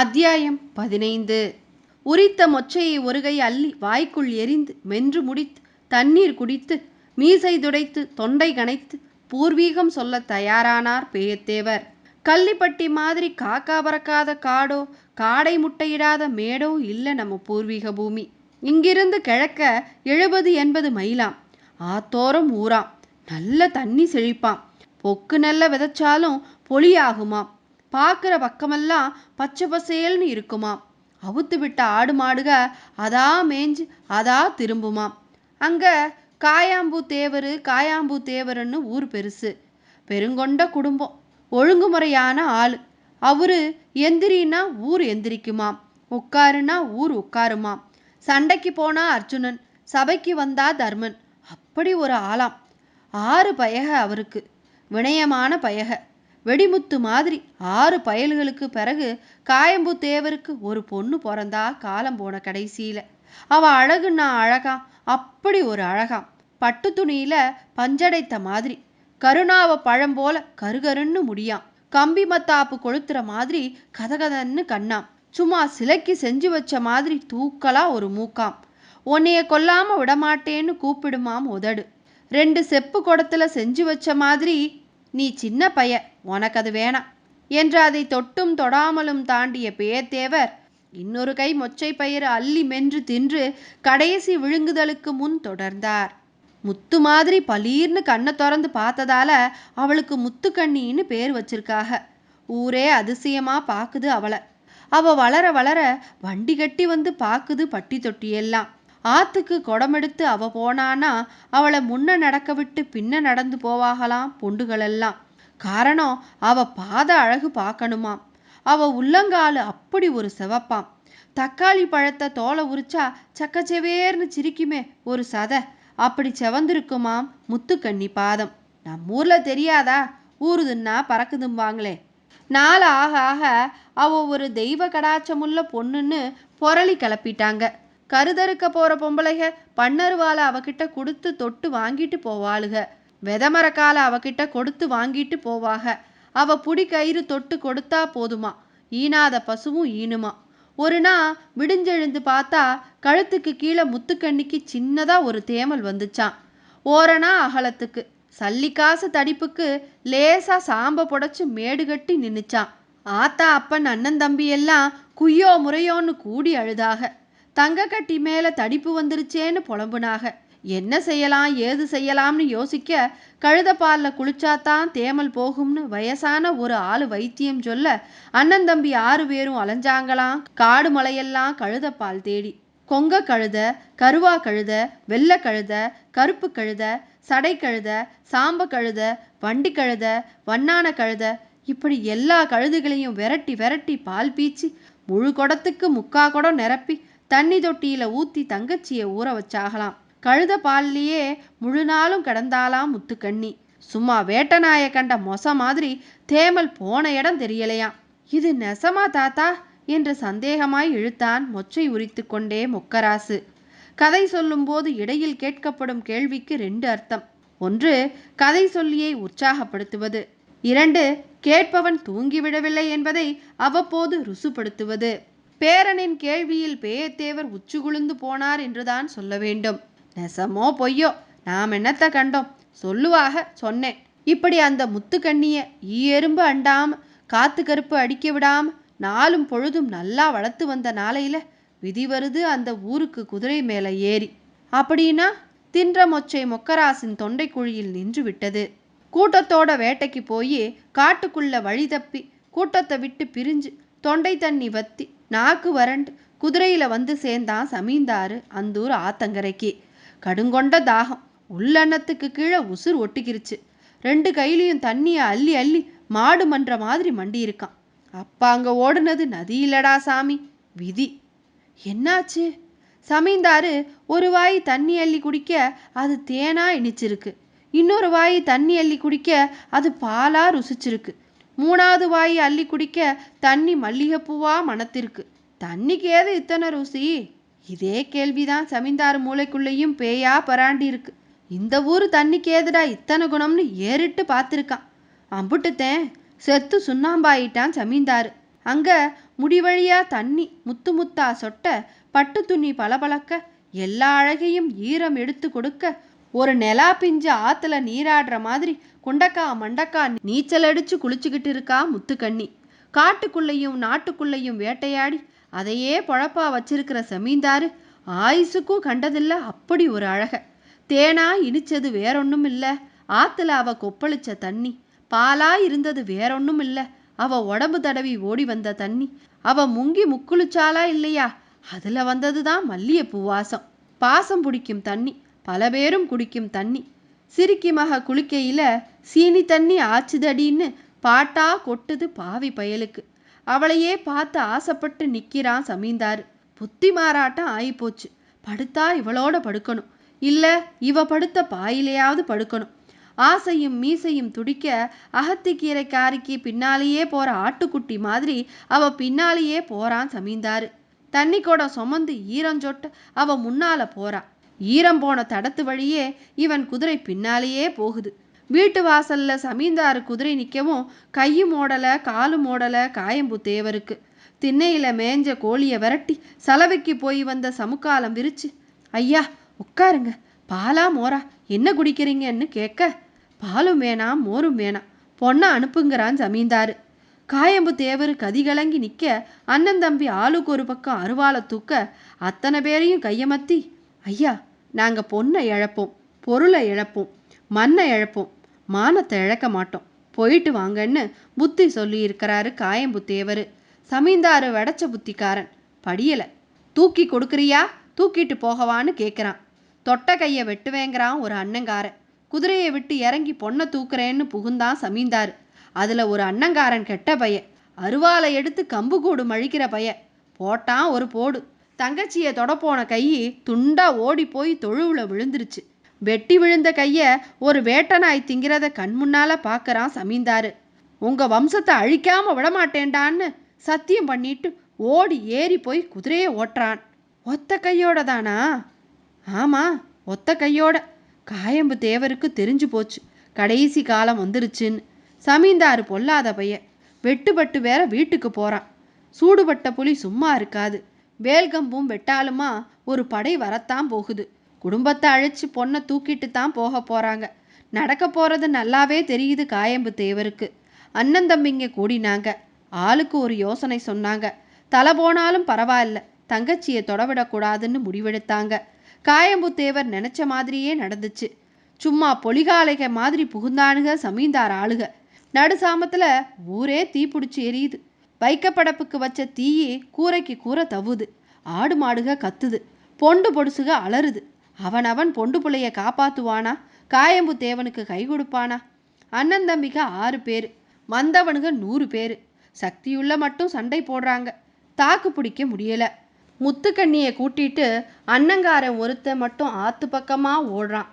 அத்தியாயம் பதினைந்து. உரித்த மொச்சையை ஒருகை அள்ளி வாய்க்குள் எரிந்து மென்று முடித்து தண்ணீர் குடித்து மீசை துடைத்து தொண்டை கனைத்து பூர்வீகம் சொல்ல தயாரானார் பேயத்தேவர். கள்ளிப்பட்டி மாதிரி காக்கா பறக்காத காடோ காடை முட்டையிடாத மேடோ இல்லை நம்ம பூர்வீக பூமி. இங்கிருந்து கிழக்க எழுபது எண்பது மைலாம். ஆத்தோரம் ஊராம். நல்ல தண்ணி செழிப்பாம். பொக்கு நல்ல விதைச்சாலும் பொலியாகுமாம் பார்க்குற பக்கமெல்லாம் பச்சை பசேல்னு இருக்குமாம். அவுத்து விட்ட ஆடு மாடுக அதா மேய்ஞ்சு அதா திரும்புமாம். அங்கே காயாம்பூ தேவர் காயாம்பூ தேவருன்னு ஊர் பெருசு. பெருங்கொண்ட குடும்பம் ஒழுங்குமுறையான ஆள். அவரு எந்திரின்னா ஊர் எந்திரிக்குமாம். உட்காருனா ஊர் உட்காருமாம். சண்டைக்கு போனா அர்ஜுனன் சபைக்கு வந்தா தர்மன். அப்படி ஒரு ஆளாம். ஆறு பயக அவருக்கு வினயமான பயக. வெடிமுத்து மாதிரி ஆறு பயல்களுக்கு பிறகு காயம்பு தேவருக்கு ஒரு பொண்ணு பிறந்தா காலம் போன கடைசியில. அவ அழகுன்னா அழகாம் அப்படி ஒரு அழகாம் பட்டு துணியில பஞ்சடைத்த மாதிரி கருணாவ பழம் போல கருகருன்னு முடியாம் கம்பி மத்தாப்பு கொளுத்துற மாதிரி கதகதன்னு கண்ணாம் சும்மா சிலைக்கு செஞ்சு வச்ச மாதிரி தூக்கலா ஒரு மூக்காம். உன்னைய கொல்லாம விடமாட்டேன்னு கூப்பிடுமாம் உதடு. ரெண்டு செப்பு குடத்துல செஞ்சு வச்ச மாதிரி நீ சின்ன பைய உனக்கு அது வேணாம் என்று அதை தொட்டும் தொடாமலும் தாண்டிய பேத்தேவர் இன்னொரு கை மொச்சை பயிர் அள்ளி மென்று தின்று கடைசி விழுங்குதலுக்கு முன் தொடர்ந்தார். முத்து மாதிரி பலீர்னு கண்ணை திறந்து பார்த்ததால அவளுக்கு முத்துக்கண்ணின்னு பேர் வச்சிருக்காக. ஊரே அதிசயமா பாக்குது அவளை. அவ வளர வளர வண்டி கட்டி வந்து பாக்குது பட்டி தொட்டியெல்லாம். ஆத்துக்கு குடமெடுத்து அவ போனானா அவளை முன்ன நடக்க விட்டு பின்ன நடந்து போவாகலாம் பொண்டுகளெல்லாம். காரணம் அவ பாத அழகு பார்க்கணுமாம் அவ உள்ளங்காலு அப்படி ஒரு சிவப்பாம். தக்காளி பழத்தை தோலை உரிச்சா சக்கச்செவேர்னு சிரிக்குமே ஒரு சதை. அப்படி செவந்திருக்குமாம் முத்துக்கண்ணி பாதம். நம்ம ஊர்ல தெரியாதா? ஊறுதுன்னா பறக்குதும்பாங்களே. நாள் ஆக ஆக அவ ஒரு தெய்வ கடாச்சமுள்ள பொண்ணுன்னு பொரளி கிளப்பிட்டாங்க. கருதறுக்க போற பொம்பளைக பன்னருவால அவகிட்ட கொடுத்து தொட்டு வாங்கிட்டு போவாளுக. வெதமரக்கால அவகிட்ட கொடுத்து வாங்கிட்டு போவாக. அவ புடி கயிறு தொட்டு கொடுத்தா போதுமா? ஈனாத பசுவும் ஈனுமா? ஒரு நாள் விடிஞ்செழுந்து பார்த்தா கழுத்துக்கு கீழே முத்துக்கண்ணிக்கு சின்னதாக ஒரு தேமல் வந்துச்சான் ஓரணா அகலத்துக்கு. சல்லிக்காசு தடிப்புக்கு லேசாக சாம்ப புடைச்சு மேடு கட்டி நின்னுச்சான் ஆத்தா அப்பன் அண்ணன் தம்பி எல்லாம் குய்யோ முறையோன்னு கூடி அழுதாக. தங்க கட்டி மேலே தடிப்பு வந்துருச்சேன்னு புலம்புனாக. என்ன செய்யலாம் ஏது செய்யலாம்னு யோசிக்க கழுத பால்ல குளிச்சாதான் தேமல் போகும்னு வயசான ஒரு ஆள் வைத்தியம் சொல்ல அண்ணன் தம்பி ஆறு பேரும் அலைஞ்சாங்களாம். காடு மலையெல்லாம் கழுத பால் தேடி. கொங்க கழுத கருவா கழுத வெள்ளை கழுத கருப்பு கழுத சடை கழுத சாம்ப கழுத வண்டி கழுத வண்ணான கழுத. இப்படி எல்லா கழுதுகளையும் விரட்டி விரட்டி பால் பீச்சி முழு குடத்துக்கு முக்கா குடம் நிரப்பி தண்ணி தொட்டியில ஊத்தி தங்கச்சியை ஊற வச்சாகலாம். கழுத பால்லையே முழு நாளும் கிடந்தாலாம் முத்துக்கண்ணி. சும்மா வேட்டநாய கண்ட மொச மாதிரி தேமல் போன இடம் தெரியலையாம். இது நெசமா தாத்தா? என்று சந்தேகமாய் இழுத்தான் மொச்சை உரித்து கொண்டே மொக்கராசு. கதை சொல்லும்போது இடையில் கேட்கப்படும் கேள்விக்கு ரெண்டு அர்த்தம். ஒன்று கதை சொல்லியை உற்சாகப்படுத்துவது. இரண்டு கேட்பவன் தூங்கிவிடவில்லை என்பதை அவ்வப்போது ருசுப்படுத்துவது. பேரனின் கேள்வியில் பேயத்தேவர் உச்சுகுழுந்து போனார் என்றுதான் சொல்ல வேண்டும். நெசமோ பொய்யோ? நாம் என்னத்த கண்டோம்? சொல்லுவாக சொன்னேன். இப்படி அந்த முத்துக்கண்ணிய ஈ எறும்பு அண்டாம காத்து கருப்பு அடிக்க விடாம நாளும் பொழுதும் நல்லா வளர்த்து வந்த நாளையில விதி வருது அந்த ஊருக்கு குதிரை மேலே ஏறி. அப்படின்னா தின்ற மொச்சை மொக்கராசின் தொண்டை குழியில் நின்று விட்டது. கூட்டத்தோட வேட்டைக்கு போய் காட்டுக்குள்ள வழி தப்பி கூட்டத்தை விட்டு பிரிஞ்சு தொண்டை தண்ணி வத்தி நாக்கு வறண்டு குதிரையில வந்து சேர்ந்தான் சமீந்தாரு அந்தூர் ஆத்தங்கரைக்கு. கடுங்கொண்ட தாகம். உள்ளன்னத்துக்கு கீழே உசுர் ஒட்டிக்கிருச்சு. ரெண்டு கையிலையும் தண்ணியை அள்ளி அள்ளி மாடு மன்ற மாதிரி மண்டி இருக்கான் அப்பா அங்கே ஓடுனது நதி இல்லடா சாமி. விதி. என்னாச்சு? சமீந்தாரு ஒரு வாய் தண்ணி அள்ளி குடிக்க அது தேனா இனிச்சிருக்கு. இன்னொரு வாய் தண்ணி அள்ளி குடிக்க அது பாலா ருசிச்சிருக்கு. மூணாவது வாய் அள்ளி குடிக்க தண்ணி மல்லிகைப்பூவா மனத்திற்கு. தண்ணிக்கு ஏது இத்தனை ருசி? இதே கேள்விதான் சமீந்தார் மூளைக்குள்ளேயும் பேயா பராண்டி இருக்கு இந்த ஊர் தண்ணிக்கு ஏதுடா இத்தனை குணம்னு ஏறிட்டு பார்த்துருக்கான். அம்புட்டுத்தேன் செத்து சுண்ணாம்பாயிட்டான் சமீந்தாரு. அங்க முடிவழியா தண்ணி முத்து முத்தா சொட்ட பட்டு துணி பளபளக்க எல்லா அழகையும் ஈரம் எடுத்து கொடுக்க ஒரு நிலா பிஞ்சு ஆத்துல நீராடுற மாதிரி குண்டக்கா மண்டக்கா நீச்சல் அடிச்சு குளிச்சுக்கிட்டு இருக்கா முத்துக்கண்ணி. காட்டுக்குள்ளேயும் நாட்டுக்குள்ளேயும் வேட்டையாடி அதையே பொழப்பா வச்சிருக்கிற செமீந்தாரு ஆயுசுக்கும் கண்டதில்ல அப்படி ஒரு அழக. தேனா இனிச்சது வேறொன்னும் இல்லை ஆத்துல அவ கொப்பளிச்ச தண்ணி. பாலா இருந்தது வேறொன்னும் இல்ல அவ உடம்பு தடவி ஓடி வந்த தண்ணி. அவ முங்கி முக்குளிச்சாலா இல்லையா? அதுல வந்ததுதான் மல்லிகைப்பூ வாசம். பாசம் பிடிக்கும் தண்ணி. பல பேரும் குடிக்கும் தண்ணி. சிரிக்கி மக சீனி தண்ணி ஆச்சுதடின்னு பாட்டா கொட்டுது பாவி பயலுக்கு. அவளையே பார்த்து ஆசைப்பட்டு நிற்கிறான் சமீந்தார். புத்தி மாறாட்டம் ஆயிப்போச்சு. படுத்தா இவளோட படுக்கணும். இல்லை இவ படுத்த பாயிலையாவது படுக்கணும். ஆசையும் மீசையும் துடிக்க அகத்திக்கீரைக்காரிக்கு பின்னாலேயே போற ஆட்டுக்குட்டி மாதிரி அவ பின்னாலேயே போறான் சமீந்தாரு. தண்ணி கூட சுமந்து ஈரஞ்சொட்ட அவ முன்னால போறா. ஈரம் போன தடத்து வழியே இவன் குதிரை பின்னாலேயே போகுது. வீட்டு வாசல்ல சமீந்தாரு குதிரை நிற்கவும் கையும் ஓடல காலும் ஓடல காயம்பு தேவருக்கு. திண்ணையில மேஞ்ச கோழிய விரட்டி சலவைக்கு போய் வந்த சமுக்காலம் விரிச்சு ஐயா உட்காருங்க பாலா மோரா என்ன குடிக்கிறீங்கன்னு கேட்க பாலும் வேணாம் மோரும் வேணாம். பொண்ணை அனுப்புங்கிறான் ஜமீன்தாரு காயம்பு தேவர் கதிகலங்கி நிற்க அண்ணன் தம்பி ஆளுக்கு ஒரு பக்கம் அருவாளை தூக்க அத்தனை பேரையும் கையமத்தி ஐயா நாங்கள் பொண்ணை இழப்போம் பொருளை இழப்போம் மண்ணை இழப்போம் மானத்தை இழக்க மாட்டோம். போயிட்டு வாங்கன்னு புத்தி சொல்லியிருக்கிறாரு காயம்புத்தேவர். காயம்பு சமீந்தாரு வெடச்ச புத்திக்காரன். படியலை. தூக்கி கொடுக்குறியா? தூக்கிட்டு போகவான்னு கேட்குறான் தொட்ட கையை வெட்டுவேங்கிறான் ஒரு அண்ணங்காரன். குதிரையை விட்டு இறங்கி பொண்ணை தூக்குறேன்னு புகுந்தான் சமீந்தார். அதில் ஒரு அண்ணங்காரன் கெட்ட பைய அருவாளை எடுத்து கம்பு கூடு மழிக்கிற பைய போட்டான் ஒரு போடு. தங்கச்சியை தொடப்போன கை துண்டா ஓடி போய் தொழுவுல விழுந்துருச்சு. வெட்டி விழுந்த கைய ஒரு வேட்டனாய் திங்கிறத கண் முன்னால பார்க்கறான் சமீந்தாரு. உங்க வம்சத்தை அழிக்காம விடமாட்டேண்டான்னு சத்தியம் பண்ணிட்டு ஓடி ஏறி போய் குதிரையை ஓட்டுறான். ஒத்த கையோட தானா? ஆமா ஒத்த கையோட. காயம்பு தேவருக்கு தெரிஞ்சு போச்சு. கடைசி காலம் வந்துருச்சுன்னு. சமீந்தாரு பொல்லாத பையன் வெட்டுப்பட்டு வேற வீட்டுக்கு போறான். சூடுபட்ட புலி சும்மா இருக்காது. வேல்கம்பும் வெட்டாலுமா ஒரு படை வரத்தான் போகுது. குடும்பத்தை அழைச்சு பொண்ணை தூக்கிட்டு தான் போக போகிறாங்க நடக்க போகிறது நல்லாவே தெரியுது காயம்பு தேவருக்கு. அண்ணன் தம்பிங்க கூடினாங்க. ஆளுக்கு ஒரு யோசனை சொன்னாங்க. தலை போனாலும் பரவாயில்ல. தங்கச்சியை தொடவிடக்கூடாதுன்னு முடிவெடுத்தாங்க. காயம்பு தேவர் நினச்ச மாதிரியே நடந்துச்சு. சும்மா பொலிகாலைக மாதிரி புகுந்தானுக சமீந்தார் ஆளுக. நடுசாமத்துல ஊரே தீப்பிடிச்சு எரியுது. வைக்கப்படப்புக்கு வச்ச தீயே கூரைக்கு கூரை தவுது ஆடு மாடுக கத்துது. பொண்டு பொடுசுக அலறுது. அவனவன் பொண்டு பிள்ளைய காப்பாத்துவானா? காயம்பு தேவனுக்கு கை கொடுப்பானா? அண்ணன் தம்பிக ஆறு பேர். வந்தவனுங்க நூறு பேர். சக்தியுள்ள மட்டும் சண்டை போடுறாங்க. தாக்கு பிடிக்க முடியல. முத்துக்கண்ணியை கூட்டிட்டு அண்ணங்காரன் ஒருத்தன் மட்டும் ஆத்து பக்கமா ஓடுறான்.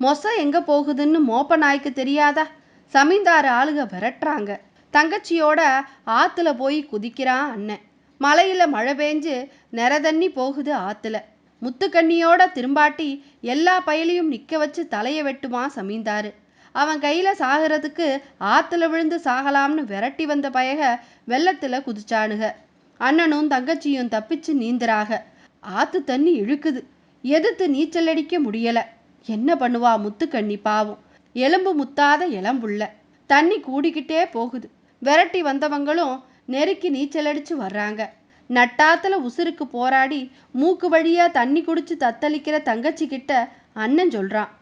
மொச எங்க போகுதுன்னு மோப்ப நாய்க்கு தெரியாதா? சமீந்தார ஆளுக விரட்டுறாங்க. தங்கச்சியோட ஆற்றுல போய் குதிக்கிறான் அண்ணன் மலையில் மழை பெஞ்சு நிற தண்ணி போகுது ஆற்றுல முத்துக்கண்ணியோட திரும்பாட்டி எல்லா பயலையும் நிற்க வச்சு தலையை வெட்டுவான் சமீந்தாரு. அவன் கையில் சாகிறதுக்கு ஆற்றுல விழுந்து சாகலாம்னு விரட்டி வந்த பயக வெள்ளத்தில் குதிச்சானுக. அண்ணனும் தங்கச்சியும் தப்பிச்சு நீந்துறாக. ஆற்று தண்ணி இழுக்குது. எதிர்த்து நீச்சல் அடிக்க முடியல. என்ன பண்ணுவா முத்துக்கண்ணி பாவம். எலும்பு முத்தாத இளம்புள்ள. தண்ணி கூடிக்கிட்டே போகுது. விரட்டி வந்தவங்களும் நெருக்கி நீச்சல் அடித்து வர்றாங்க. நட்டாத்துல உசுருக்கு போராடி மூக்கு வழியா தண்ணி குடிச்சு தத்தளிக்கிற தங்கச்சி கிட்ட அண்ணன் சொல்றான்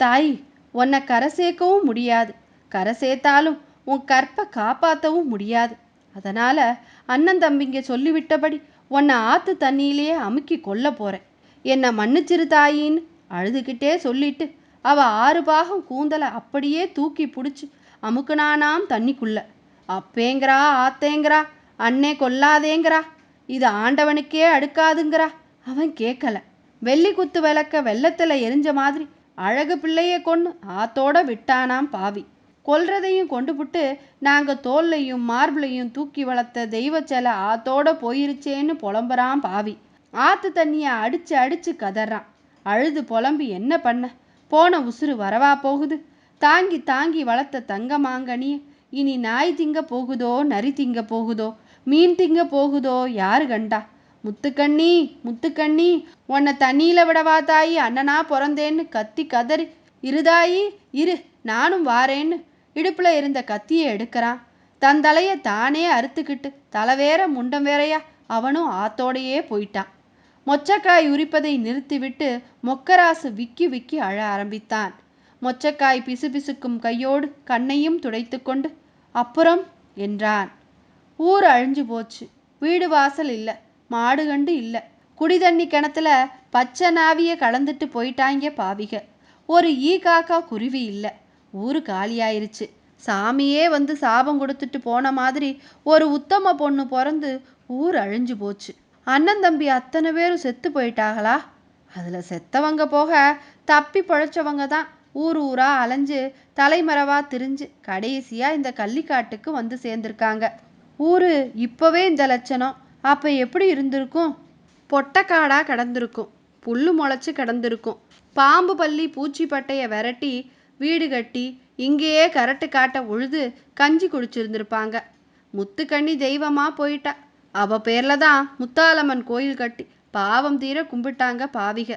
தாய் உன்னை கரை சேர்க்கவும் முடியாது. கரை சேர்த்தாலும் உன் கற்பை காப்பாற்றவும் முடியாது. அதனால அண்ணன் தம்பிங்க சொல்லிவிட்டபடி உன்னை ஆத்து தண்ணியிலேயே அமுக்கி கொல்ல போறேன். என்னை மன்னிச்சிரு தாயின்னு அழுதுகிட்டே சொல்லிட்டு அவ ஆறு பாகம் கூந்தலை அப்படியே தூக்கி பிடிச்சி அமுக்குனானாம் தண்ணிக்குள்ள. அப்பேங்கிறா ஆத்தேங்கிறா அண்ணே கொல்லாதேங்கிறா இது ஆண்டவனுக்கே அடுக்காதுங்கிறா. அவன் கேட்கல வெள்ளி குத்து விளக்க வெள்ளத்தில் எரிஞ்ச மாதிரி அழகு பிள்ளைய கொண்டு ஆத்தோட விட்டானாம் பாவி. கொல்றதையும் கொண்டு புட்டு நாங்கள் தோல்லையும் மார்பிளையும் தூக்கி வளர்த்த தெய்வ செலை ஆத்தோட போயிருச்சேன்னு புலம்புறான் பாவி. ஆத்து தண்ணியை அடிச்சு அடிச்சு கதறான். அழுது புலம்பி என்ன பண்ண? போன உசுறு வரவா போகுது? தாங்கி தாங்கி வளர்த்த தங்க மாங்கனி இனி நாய் திங்க போகுதோ நரி திங்க போகுதோ மீன் திங்க போகுதோ யாரு கண்டா? முத்துக்கண்ணி முத்துக்கண்ணி உன்னை தண்ணியில விடவா தாயி அண்ணனா பிறந்தேன்னு கத்தி கதறி இருதாயி இரு நானும் வாரேன்னு இடுப்புல இருந்த கத்தியை எடுக்கிறான். தன் தானே அறுத்துக்கிட்டு தலை வேற முண்டம் வேறையா அவனும் ஆத்தோடையே போயிட்டான். மொச்சக்காய் உரிப்பதை நிறுத்திவிட்டு மொக்கராசு விக்கி விக்கி அழ ஆரம்பித்தான். மொச்சக்காய் பிசுபிசுக்கும் கையோடு கண்ணையும் துடைத்துக்கொண்டு அப்புறம் என்றான். ஊர் அழிஞ்சு போச்சு. வீடு வாசல் இல்லை. மாடு கண்டு இல்லை. குடி தண்ணி கிணத்துல பச்சை நாவிய கலந்துட்டு போயிட்டாங்க பாவிக. ஒரு ஈ காக்கா குருவி இல்லை. ஊரு காலியாயிருச்சு. சாமியே வந்து சாபம் கொடுத்துட்டு போன மாதிரி ஒரு உத்தம பொண்ணு பிறந்து ஊர் அழிஞ்சு போச்சு. அண்ணன் தம்பி அத்தனை பேரும் செத்து போயிட்டாங்களா அதில் செத்தவங்க போக தப்பி பிழைச்சவங்க தான் ஊர் ஊரா அலைஞ்சு தலைமறைவா திரிஞ்சு கடைசியா இந்த கள்ளிக்காட்டுக்கு வந்து சேர்ந்திருக்காங்க. ஊரு இப்பவே இந்த லட்சணம். அப்ப எப்படி இருந்திருக்கும்? பொட்டக்காடா கிடந்திருக்கும். புல்லு முளைச்சு கிடந்திருக்கும். பாம்பு பள்ளி பூச்சி பட்டைய விரட்டி வீடு கட்டி இங்கேயே கரட்டு காட்ட உழுது கஞ்சி குடிச்சிருந்திருப்பாங்க. முத்துக்கண்ணி தெய்வமா போயிட்டா. அவ பேர்ல தான் முத்தாலம்மன் கோயில் கட்டி பாவம் தீர கும்பிட்டாங்க பாவிக.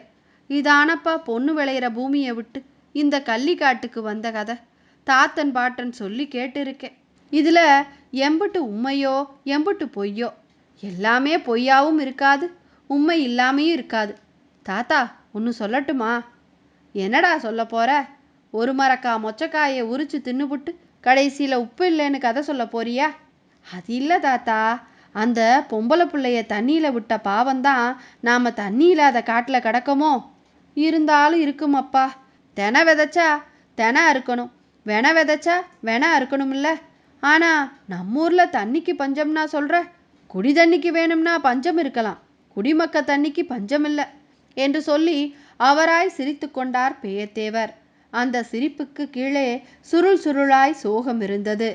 இதானப்பா பொண்ணு விளையிற பூமியை விட்டு. இந்த கள்ளிக்காட்டுக்கு வந்த கதை தாத்தன் பாட்டன் சொல்லி கேட்டிருக்கேன். இதில் எம்புட்டு உண்மையோ எம்புட்டு பொய்யோ எல்லாமே பொய்யாவும் இருக்காது உண்மை இல்லாமையும் இருக்காது. தாத்தா ஒன்று சொல்லட்டுமா? என்னடா சொல்ல போகிற ஒரு மரக்கா மொச்சக்காயை உரிச்சு தின்னுபுட்டு கடைசியில் உப்பு இல்லைன்னு கதை சொல்ல போறியா? அது இல்லை தாத்தா. அந்த பொம்பளை பிள்ளைய தண்ணியில் விட்ட பாவம்தான் நாம் தண்ணி இல்லாத காட்டில் கிடக்கமோ? இருந்தாலும் இருக்குமப்பா. தென விதைச்சா தென அறுக்கணும். வென விதைச்சா வென அறுக்கணும்ல. ஆனால் நம்ம ஊரில் தண்ணிக்கு பஞ்சம்னா சொல்கிற குடி தண்ணிக்கு வேணும்னா பஞ்சம் இருக்கலாம். குடிமக்க தண்ணிக்கு பஞ்சம் இல்லை என்று சொல்லி அவராய் சிரித்து கொண்டார் பேயத்தேவர் அந்த சிரிப்புக்கு கீழே சுருள் சுருளாய் சோகம் இருந்தது.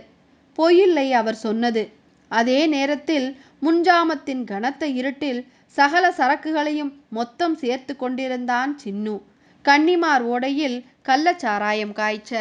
பொய்யில்லை அவர் சொன்னது. அதே நேரத்தில் முன்ஜாமத்தின் கனத்த இருட்டில் சகல சரக்குகளையும் மொத்தம் சேர்த்து கொண்டிருந்தான் சின்னு. கன்னிமார் ஓடையில் கள்ளச்சாராயம் காய்ச்ச